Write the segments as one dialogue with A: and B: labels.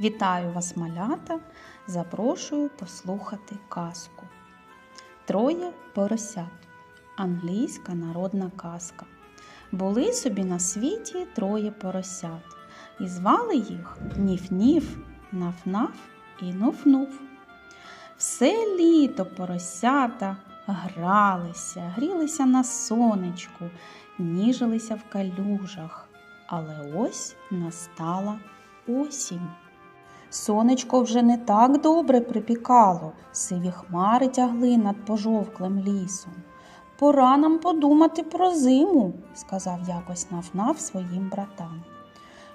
A: Вітаю вас, малята! Запрошую послухати казку. Троє поросят. Англійська народна казка. Були собі на світі троє поросят, і звали їх Ніф-Ніф, Наф-Наф і Нуф-Нуф. Все літо поросята гралися, грілися на сонечку, ніжилися в калюжах. Але ось настала осінь. Сонечко вже не так добре припікало, сиві хмари тягли над пожовклим лісом. Пора нам подумати про зиму, сказав якось Нафнаф своїм братам.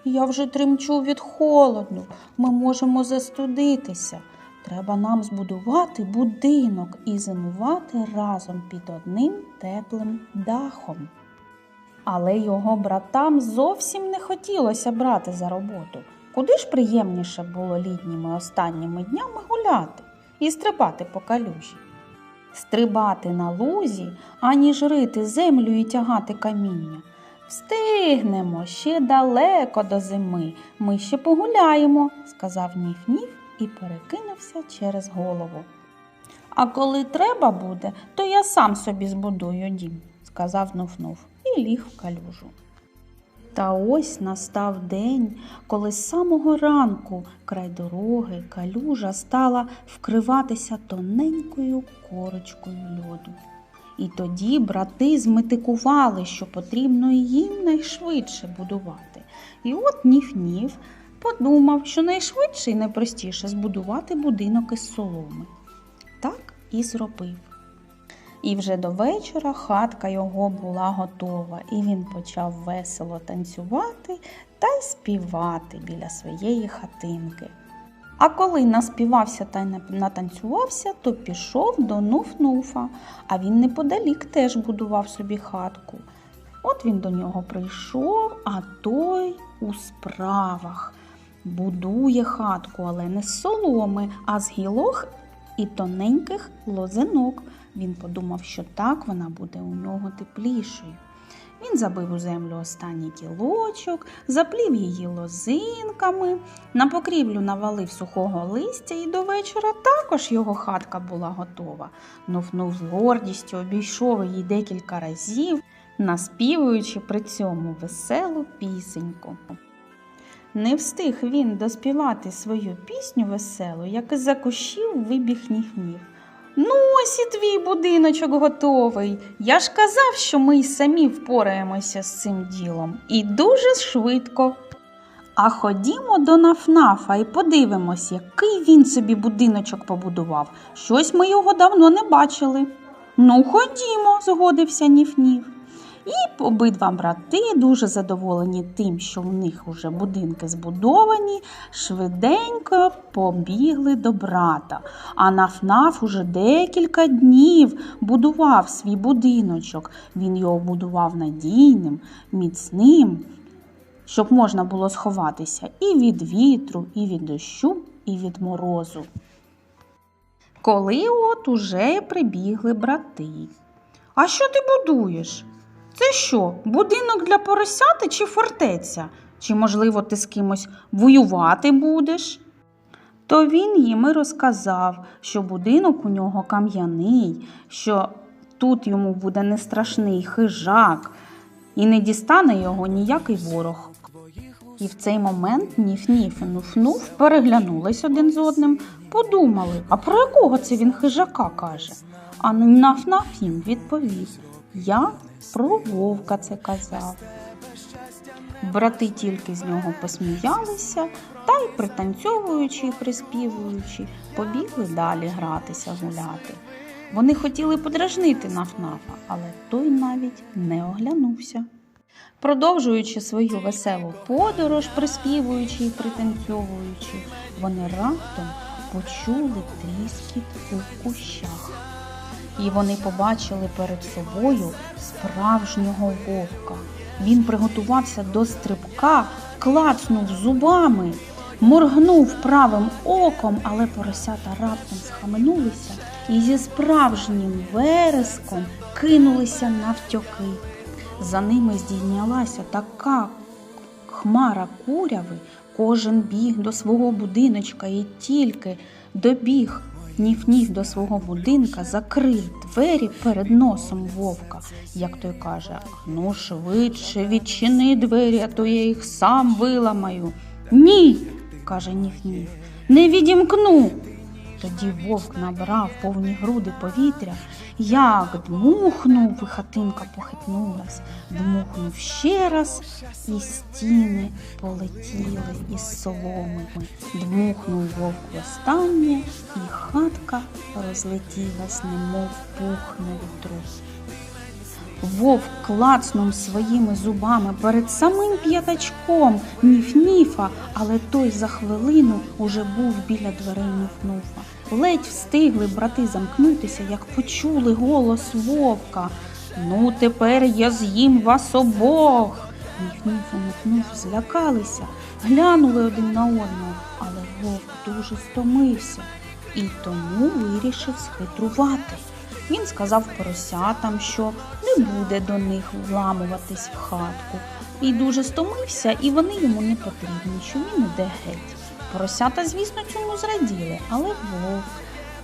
A: Я вже тремчу від холоду, ми можемо застудитися. Треба нам збудувати будинок і зимувати разом під одним теплим дахом. Але його братам зовсім не хотілося брати за роботу. Куди ж приємніше було літніми останніми днями гуляти і стрибати по калюжі? Стрибати на лузі, аніж рити землю і тягати каміння. Встигнемо ще далеко до зими. Ми ще погуляємо, сказав Ніф-Ніф і перекинувся через голову. А коли треба буде, то я сам собі збудую дім, сказав Нуф-Нуф і ліг в калюжу. Та ось настав день, коли з самого ранку край дороги калюжа стала вкриватися тоненькою корочкою льоду. І тоді брати зметикували, що потрібно їм найшвидше будувати. І от Ніф-Ніф подумав, що найшвидше і найпростіше збудувати будинок із соломи. Так і зробив. І вже до вечора хатка його була готова, і він почав весело танцювати та й співати біля своєї хатинки. А коли наспівався та й натанцювався, то пішов до Нуф-Нуфа, а він неподалік теж будував собі хатку. От він до нього прийшов, а той у справах будує хатку, але не з соломи, а з гілок і тоненьких лозинок. Він подумав, що так вона буде у нього теплішою. Він забив у землю останній кілочок, заплів її лозинками, на покрівлю навалив сухого листя, і до вечора також його хатка була готова. Нуфнув з гордістю, обійшов її декілька разів, наспівуючи при цьому веселу пісеньку. Не встиг він доспівати свою пісню веселу, як із за кущів вибіг ніг-ніг. Ну, ось і твій будиночок готовий. Я ж казав, що ми й самі впораємося з цим ділом. І дуже швидко. А ходімо до Нафнафа і подивимось, який він собі будиночок побудував. Щось ми його давно не бачили. Ну, ходімо, згодився Ніф-Ніф. І обидва брати, дуже задоволені тим, що в них уже будинки збудовані, швиденько побігли до брата. А Нафнаф уже декілька днів будував свій будиночок. Він його будував надійним, міцним, щоб можна було сховатися і від вітру, і від дощу, і від морозу. Коли от уже прибігли брати. А що ти будуєш? Це що, будинок для поросяти чи фортеця? Чи, можливо, ти з кимось воювати будеш? То він їм і розказав, що будинок у нього кам'яний, що тут йому буде не страшний хижак, і не дістане його ніякий ворог. І в цей момент Ніф-Ніф і Нуф-Нуф переглянулись один з одним, подумали, а про якого це він хижака каже? А Наф-Наф їм відповів Я про вовка це казав. Брати тільки з нього посміялися та й, пританцьовуючи і приспівуючи, побігли далі гратися, гуляти. Вони хотіли подражнити Нафнафа, але той навіть не оглянувся. Продовжуючи свою веселу подорож, приспівуючи і пританцьовуючи, вони раптом почули тріскіт у кущах і вони побачили перед собою справжнього вовка. Він приготувався до стрибка, клацнув зубами, моргнув правим оком, але поросята раптом схаменулися і зі справжнім вереском кинулися навтьоки. За ними здійнялася така хмара куряви, Кожен біг до свого будиночка і тільки добіг ніф-ніф до свого будинка, закрив двері перед носом вовка, як той каже: Ну, швидше відчини двері, а то я їх сам виламаю. Ні, каже ніф-ніф, не відімкну. Тоді вовк набрав повні груди повітря, як дмухнув, і хатинка похитнулась, дмухнув ще раз, і стіни полетіли із соломами. Дмухнув вовк востаннє, і хатка розлетілась, немов пух на. Вовк клацнув своїми зубами перед самим п'ятачком ніф-ніфа, але той за хвилину уже був біля дверей ніф-нуфа. Ледь встигли брати замкнутися, як почули голос вовка. Ну, тепер я з'їм вас обох. Ніф-ніф і ніф-нуф злякалися, глянули один на одного, але вовк дуже стомився і тому вирішив схитрувати. Він сказав поросятам, що не буде до них вламуватись в хатку. І дуже стомився, і вони йому не потрібні, що він іде геть. Поросята, звісно, цьому зраділи, але вовк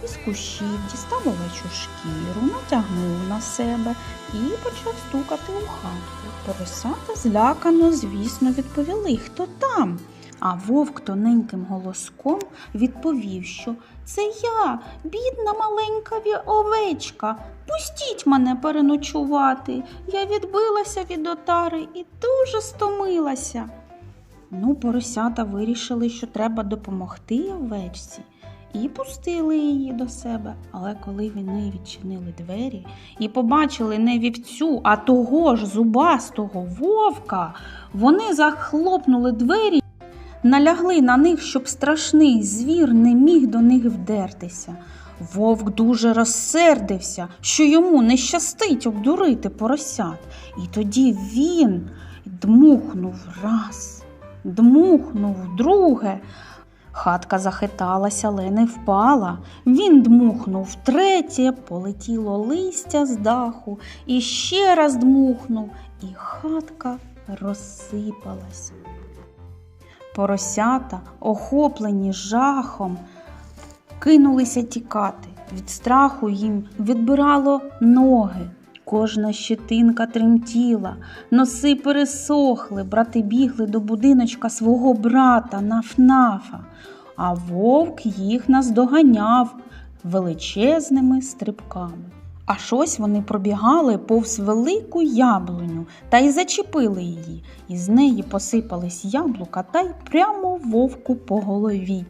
A: із кущів дістав овечу шкіру, натягнув на себе і почав стукати у хатку. Поросята злякано, звісно, відповіли, хто там. А вовк тоненьким голоском відповів, що це я, бідна маленька овечка. Пустіть мене переночувати. Я відбилася від отари і дуже стомилася. Ну, поросята вирішили, що треба допомогти овечці, і пустили її до себе. Але коли вони відчинили двері і побачили не вівцю, а того ж зубастого вовка, вони захлопнули двері налягли на них, щоб страшний звір не міг до них вдертися. Вовк дуже розсердився, що йому не щастить обдурити поросят. І тоді він дмухнув раз, дмухнув друге. Хатка захиталася, але не впала. Він дмухнув третє, полетіло листя з даху, і ще раз дмухнув, і хатка розсипалась. Поросята, охоплені жахом, кинулися тікати. Від страху їм відбирало ноги. Кожна щетинка тремтіла, носи пересохли, брати бігли до будиночка свого брата Нафнафа, а вовк їх наздоганяв величезними стрибками. Аж ось вони пробігали повз велику яблуню та й зачепили її, і з неї посипались яблука та й прямо вовку по голові.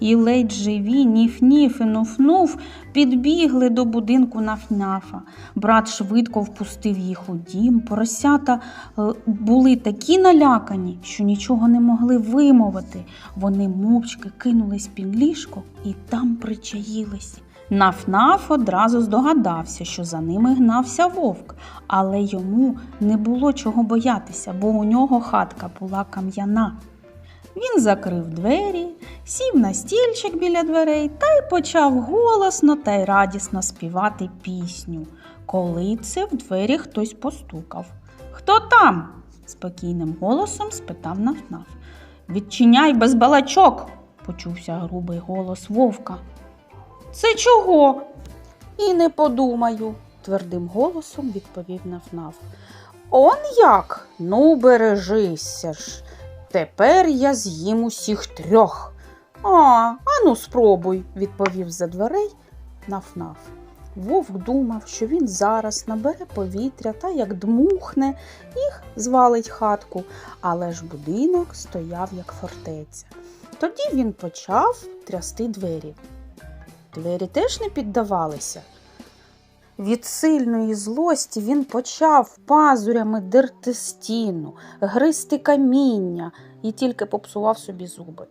A: І ледь живі, ніф-ніф і нуф-нуф підбігли до будинку нафнафа. Брат швидко впустив їх у дім. Поросята е, були такі налякані, що нічого не могли вимовити. Вони мовчки кинулись під ліжко і там причаїлись. Наф-наф одразу здогадався, що за ними гнався вовк, але йому не було чого боятися, бо у нього хатка була кам'яна. Він закрив двері, сів на стільчик біля дверей та й почав голосно та й радісно співати пісню. Коли це в двері хтось постукав. Хто там? спокійним голосом спитав Нафнаф. Відчиняй без балачок, почувся грубий голос вовка. Це чого? І не подумаю, твердим голосом відповів Нафнаф. Он як? Ну, бережися ж. Тепер я з'їм усіх трьох. А, ану спробуй, відповів за дверей Нафнаф. Вовк думав, що він зараз набере повітря та як дмухне, їх звалить хатку, але ж будинок стояв як фортеця. Тоді він почав трясти двері. Двері теж не піддавалися. Від сильної злості він почав пазурями дерти стіну, гризти каміння і тільки попсував собі зуби.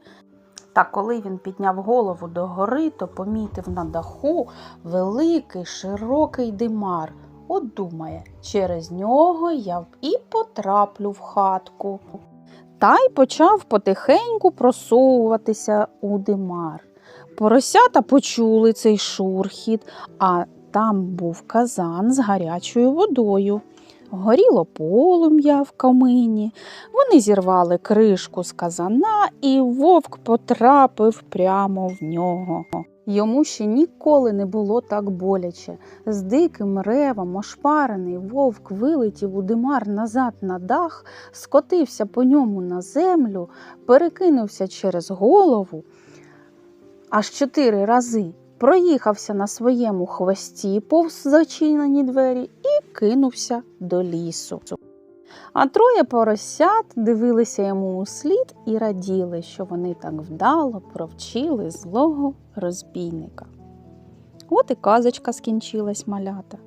A: Та коли він підняв голову догори, то помітив на даху великий широкий димар. От думає, через нього я б і потраплю в хатку. Та й почав потихеньку просовуватися у димар. Поросята почули цей шурхіт, а там був казан з гарячою водою. Горіло полум'я в камині, вони зірвали кришку з казана, і вовк потрапив прямо в нього. Йому ще ніколи не було так боляче. З диким ревом ошпарений вовк вилетів у димар назад на дах, скотився по ньому на землю, перекинувся через голову аж чотири рази, проїхався на своєму хвості повз зачинені двері і кинувся до лісу. А троє поросят дивилися йому у слід і раділи, що вони так вдало провчили злого розбійника. От і казочка скінчилась малята.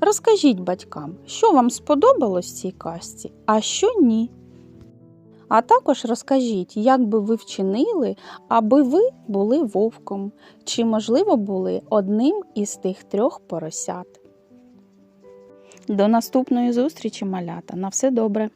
A: Розкажіть батькам, що вам сподобалось в цій казці, а що ні. А також розкажіть, як би ви вчинили, аби ви були вовком, чи, можливо, були одним із тих трьох поросят. До наступної зустрічі, малята. На все добре!